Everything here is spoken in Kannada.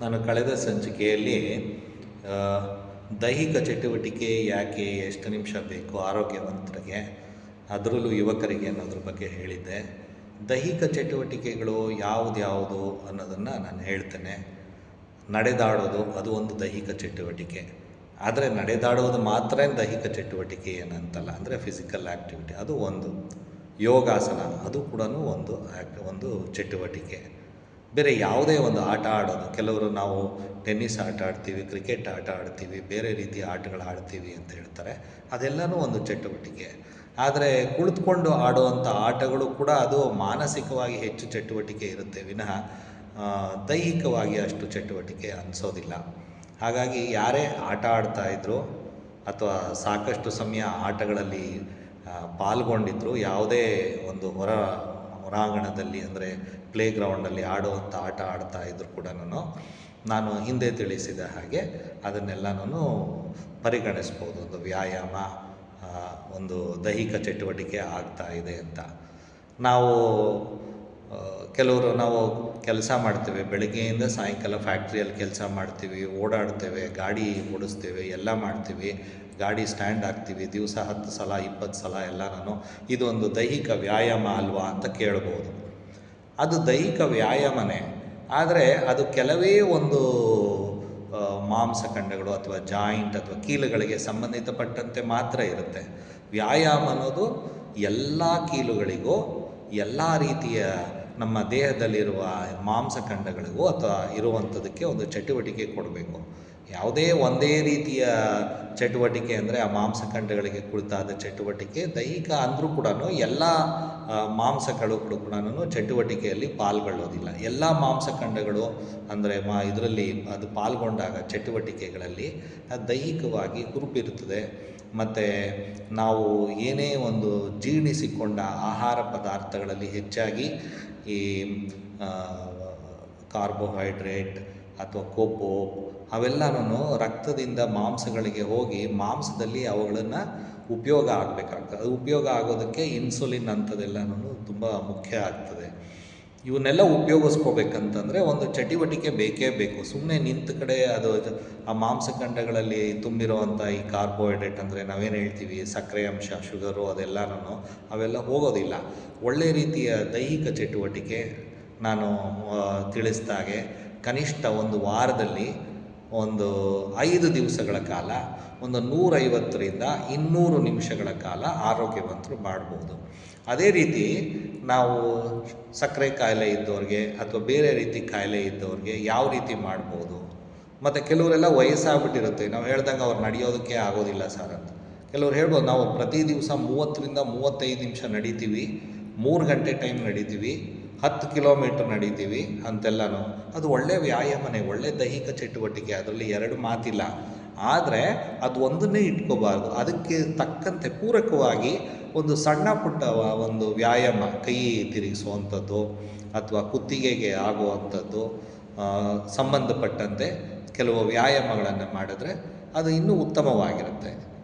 ನಾನು ಕಳೆದ ಸಂಚಿಕೆಯಲ್ಲಿ ದೈಹಿಕ ಚಟುವಟಿಕೆ ಯಾಕೆ ಎಷ್ಟು ನಿಮಿಷ ಬೇಕು, ಆರೋಗ್ಯವಂತರಿಗೆ, ಅದರಲ್ಲೂ ಯುವಕರಿಗೆ ಅನ್ನೋದ್ರ ಬಗ್ಗೆ ಹೇಳಿದ್ದೆ. ದೈಹಿಕ ಚಟುವಟಿಕೆಗಳು ಯಾವುದ್ಯಾವುದು ಅನ್ನೋದನ್ನು ನಾನು ಹೇಳ್ತೇನೆ. ನಡೆದಾಡೋದು ಅದು ಒಂದು ದೈಹಿಕ ಚಟುವಟಿಕೆ. ಆದರೆ ನಡೆದಾಡೋದು ಮಾತ್ರ ದೈಹಿಕ ಚಟುವಟಿಕೆ ಏನಂತಲ್ಲ, ಅಂದರೆ ಫಿಸಿಕಲ್ ಆ್ಯಕ್ಟಿವಿಟಿ ಅದು ಒಂದು ಯೋಗಾಸನ, ಅದು ಕೂಡ ಒಂದು ಆ್ಯಕ್ಟ್ ಒಂದು ಚಟುವಟಿಕೆ. ಬೇರೆ ಯಾವುದೇ ಒಂದು ಆಟ ಆಡೋದು. ಕೆಲವರು ನಾವು ಟೆನ್ನಿಸ್ ಆಟ ಆಡ್ತೀವಿ, ಕ್ರಿಕೆಟ್ ಆಟ ಆಡ್ತೀವಿ, ಬೇರೆ ರೀತಿಯ ಆಟಗಳು ಆಡ್ತೀವಿ ಅಂತ ಹೇಳ್ತಾರೆ. ಅದೆಲ್ಲನೂ ಒಂದು ಚಟುವಟಿಕೆ. ಆದರೆ ಕುಳಿತುಕೊಂಡು ಆಡುವಂಥ ಆಟಗಳು ಕೂಡ ಅದು ಮಾನಸಿಕವಾಗಿ ಹೆಚ್ಚು ಚಟುವಟಿಕೆ ಇರುತ್ತೆ. ವಿನಃ ದೈಹಿಕವಾಗಿ ಅಷ್ಟು ಚಟುವಟಿಕೆ ಅನಿಸೋದಿಲ್ಲ. ಹಾಗಾಗಿ ಯಾರೇ ಆಟ ಆಡ್ತಾ ಇದ್ದರು ಅಥವಾ ಸಾಕಷ್ಟು ಸಮಯ ಆಟಗಳಲ್ಲಿ ಪಾಲ್ಗೊಂಡಿದ್ದರು ಯಾವುದೇ ಒಂದು ಹೊರ ಹೊರಾಂಗಣದಲ್ಲಿ ಅಂದರೆ ಪ್ಲೇ ಗ್ರೌಂಡಲ್ಲಿ ಆಡುವಂಥ ಆಟ ಆಡ್ತಾ ಇದ್ದರೂ ಕೂಡ ನಾನು. ನಾನು ಹಿಂದೆ ತಿಳಿಸಿದ ಹಾಗೆ ಅದನ್ನೆಲ್ಲ ನಾನು ಪರಿಗಣಿಸ್ಬೋದು. ಒಂದು ವ್ಯಾಯಾಮ ಒಂದು ದೈಹಿಕ ಚಟುವಟಿಕೆ ಆಗ್ತಾ ಇದೆ ಅಂತ. ನಾವು ಕೆಲವರು ನಾವು ಕೆಲಸ ಮಾಡ್ತೇವೆ. ಬೆಳಗ್ಗೆಯಿಂದ ಸಾಯಂಕಾಲ ಫ್ಯಾಕ್ಟ್ರಿಯಲ್ಲಿ ಕೆಲಸ ಮಾಡ್ತೀವಿ, ಓಡಾಡ್ತೇವೆ, ಗಾಡಿ ಓಡಿಸ್ತೇವೆ, ಎಲ್ಲ ಮಾಡ್ತೀವಿ. ಗಾಡಿ ಸ್ಟ್ಯಾಂಡ್ ಆಗ್ತೀವಿ ದಿವಸ ಹತ್ತು ಸಲ, ಇಪ್ಪತ್ತು ಸಲ ಎಲ್ಲ ನಾನು ಇದೊಂದು ದೈಹಿಕ ವ್ಯಾಯಾಮ ಅಲ್ವಾ ಅಂತ ಕೇಳ್ಬೋದು. ಅದು ದೈಹಿಕ ವ್ಯಾಯಾಮನೇ, ಆದರೆ ಅದು ಕೆಲವೇ ಒಂದು ಮಾಂಸಖಂಡಗಳು ಅಥವಾ ಜಾಯಿಂಟ್ ಅಥವಾ ಕೀಲುಗಳಿಗೆ ಸಂಬಂಧಿತಪಟ್ಟಂತೆ ಮಾತ್ರ ಇರುತ್ತೆ. ವ್ಯಾಯಾಮ ಅನ್ನೋದು ಎಲ್ಲ ಕೀಲುಗಳಿಗೂ, ಎಲ್ಲ ರೀತಿಯ ನಮ್ಮ ದೇಹದಲ್ಲಿರುವ ಮಾಂಸಖಂಡಗಳಿಗೂ ಅಥವಾ ಇರುವಂಥದ್ದಕ್ಕೆ ಒಂದು ಚಟುವಟಿಕೆ ಕೊಡಬೇಕು. ಯಾವುದೇ ಒಂದೇ ರೀತಿಯ ಚಟುವಟಿಕೆ ಅಂದರೆ ಆ ಮಾಂಸಖಂಡಗಳಿಗೆ ಕುಳಿತಾದ ಚಟುವಟಿಕೆ, ದೈಹಿಕ ಅಂದರೂ ಕೂಡ ಎಲ್ಲ ಮಾಂಸಗಳು ಕೂಡ ಕೂಡ ಚಟುವಟಿಕೆಯಲ್ಲಿ ಪಾಲ್ಗೊಳ್ಳೋದಿಲ್ಲ. ಎಲ್ಲ ಮಾಂಸಖಂಡಗಳು ಅಂದರೆ ಮಾ, ಇದರಲ್ಲಿ ಅದು ಪಾಲ್ಗೊಂಡಾಗ ಚಟುವಟಿಕೆಗಳಲ್ಲಿ ದೈಹಿಕವಾಗಿ ಹುರುಪಿರುತ್ತದೆ. ಮತ್ತು ನಾವು ಏನೇ ಒಂದು ಜೀರ್ಣಿಸಿಕೊಂಡ ಆಹಾರ ಪದಾರ್ಥಗಳಲ್ಲಿ ಹೆಚ್ಚಾಗಿ ಈ ಕಾರ್ಬೋಹೈಡ್ರೇಟ್ ಅಥವಾ ಕೊಬ್ಬು, ಅವೆಲ್ಲನೂ ರಕ್ತದಿಂದ ಮಾಂಸಗಳಿಗೆ ಹೋಗಿ ಮಾಂಸದಲ್ಲಿ ಅವುಗಳನ್ನು ಉಪಯೋಗ ಆಗಬೇಕಾಗ್ತದೆ. ಅದು ಉಪಯೋಗ ಆಗೋದಕ್ಕೆ ಇನ್ಸುಲಿನ್ ಅಂಥದ್ದೆಲ್ಲನೂ ತುಂಬ ಮುಖ್ಯ ಆಗ್ತದೆ. ಇವನ್ನೆಲ್ಲ ಉಪಯೋಗಿಸ್ಕೋಬೇಕಂತಂದರೆ ಒಂದು ಚಟುವಟಿಕೆ ಬೇಕೇ ಬೇಕು. ಸುಮ್ಮನೆ ನಿಂತ ಕಡೆ ಅದು ಆ ಮಾಂಸಖಂಡಗಳಲ್ಲಿ ತುಂಬಿರುವಂಥ ಈ ಕಾರ್ಬೋಹೈಡ್ರೇಟ್ ಅಂದರೆ ನಾವೇನು ಹೇಳ್ತೀವಿ, ಸಕ್ಕರೆ, ಅಂಶ ಶುಗರು ಅದೆಲ್ಲನೂ ಅವೆಲ್ಲ ಹೋಗೋದಿಲ್ಲ. ಒಳ್ಳೆ ರೀತಿಯ ದೈಹಿಕ ಚಟುವಟಿಕೆ ನಾನು ತಿಳಿಸಿದ ಹಾಗೆ ಕನಿಷ್ಠ ಒಂದು ವಾರದಲ್ಲಿ ಒಂದು ಐದು ದಿವಸಗಳ ಕಾಲ, ಒಂದು ನೂರೈವತ್ತರಿಂದ ಇನ್ನೂರು ನಿಮಿಷಗಳ ಕಾಲ ಆರೋಗ್ಯವಂತರು ಮಾಡ್ಬೋದು. ಅದೇ ರೀತಿ ನಾವು ಸಕ್ಕರೆ ಕಾಯಿಲೆ ಇದ್ದವ್ರಿಗೆ ಅಥವಾ ಬೇರೆ ರೀತಿ ಕಾಯಿಲೆ ಇದ್ದವ್ರಿಗೆ ಯಾವ ರೀತಿ ಮಾಡ್ಬೋದು? ಮತ್ತು ಕೆಲವರೆಲ್ಲ ವಯಸ್ಸಾಗ್ಬಿಟ್ಟಿರುತ್ತೆ. ನಾವು ಹೇಳ್ದಂಗೆ ಅವ್ರು ನಡೆಯೋದಕ್ಕೆ ಆಗೋದಿಲ್ಲ ಸರ್ ಅಂತ. ಕೆಲವ್ರು ಹೇಳ್ಬೋದು, ನಾವು ಪ್ರತಿ ದಿವಸ ಮೂವತ್ತರಿಂದ ಮೂವತ್ತೈದು ನಿಮಿಷ ನಡಿತೀವಿ. ಮೂರು ಗಂಟೆ ಟೈಮ್ ನಡಿತೀವಿ. ಹತ್ತು ಕಿಲೋಮೀಟ್ರ್ ನಡೀತೀವಿ ಅಂತೆಲ್ಲನೂ. ಅದು ಒಳ್ಳೆ ವ್ಯಾಯಾಮನೇ, ಒಳ್ಳೆ ದೈಹಿಕ ಚಟುವಟಿಕೆ, ಅದರಲ್ಲಿ ಎರಡು ಮಾತಿಲ್ಲ. ಆದರೆ ಅದು ಒಂದನ್ನೇ ಇಟ್ಕೋಬಾರ್ದು. ಅದಕ್ಕೆ ತಕ್ಕಂತೆ ಪೂರಕವಾಗಿ ಒಂದು ಸಣ್ಣ ಪುಟ್ಟ ಒಂದು ವ್ಯಾಯಾಮ, ಕೈ ತಿರುಗಿಸುವಂಥದ್ದು ಅಥವಾ ಕುತ್ತಿಗೆಗೆ ಆಗುವಂಥದ್ದು ಸಂಬಂಧಪಟ್ಟಂತೆ ಕೆಲವು ವ್ಯಾಯಾಮಗಳನ್ನು ಮಾಡಿದ್ರೆ ಅದು ಇನ್ನೂ ಉತ್ತಮವಾಗಿರುತ್ತೆ.